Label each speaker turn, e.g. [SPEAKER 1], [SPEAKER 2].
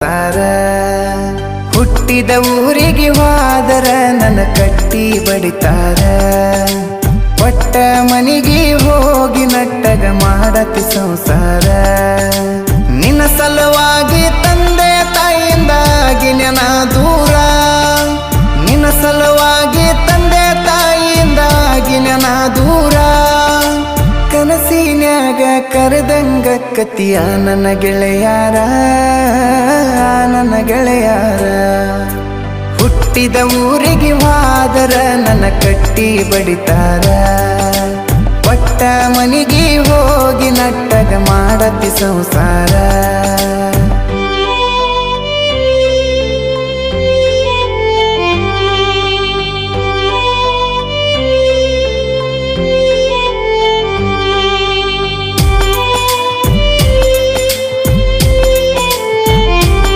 [SPEAKER 1] ತಾರ ಹುಟ್ಟಿದ ಊರಿಗೆ ಹೋದರ ನನ್ನ ಕಟ್ಟಿ ಬಡಿತಾರ. ಪಟ್ಟ ಮನೆಗೆ ಹೋಗಿ ನಟ್ಟಗ ಮಾಡತಿ ಸಂಸಾರ. ನಿನ್ನ ಸಲುವಾಗಿ ತಂದೆ ತಾಯಿಯಿಂದಾಗಿ ನೆನ ದೂರ. ನಿನ್ನ ಸಲುವಾಗಿ ತಂದೆ ತಾಯಿಯಿಂದಾಗಿ ನೆನ ದೂರ. ಕನಸಿನ್ಯಾಗ ಕರೆದಂಗ ಕತಿಯ ನನ್ನ ಗೆಳೆಯಾರ ನನ್ನ ಗೆಳೆಯಾರ. ಹುಟ್ಟಿದ ಊರಿಗೆ ವಾದರ ನನ್ನ ಕಟ್ಟಿ ಬಡಿತಾರ. ಪಟ್ಟ ಮನಿಗೆ ಹೋಗಿ ನಟ್ಟಗ ಮಾಡತಿ ಸಂಸಾರ.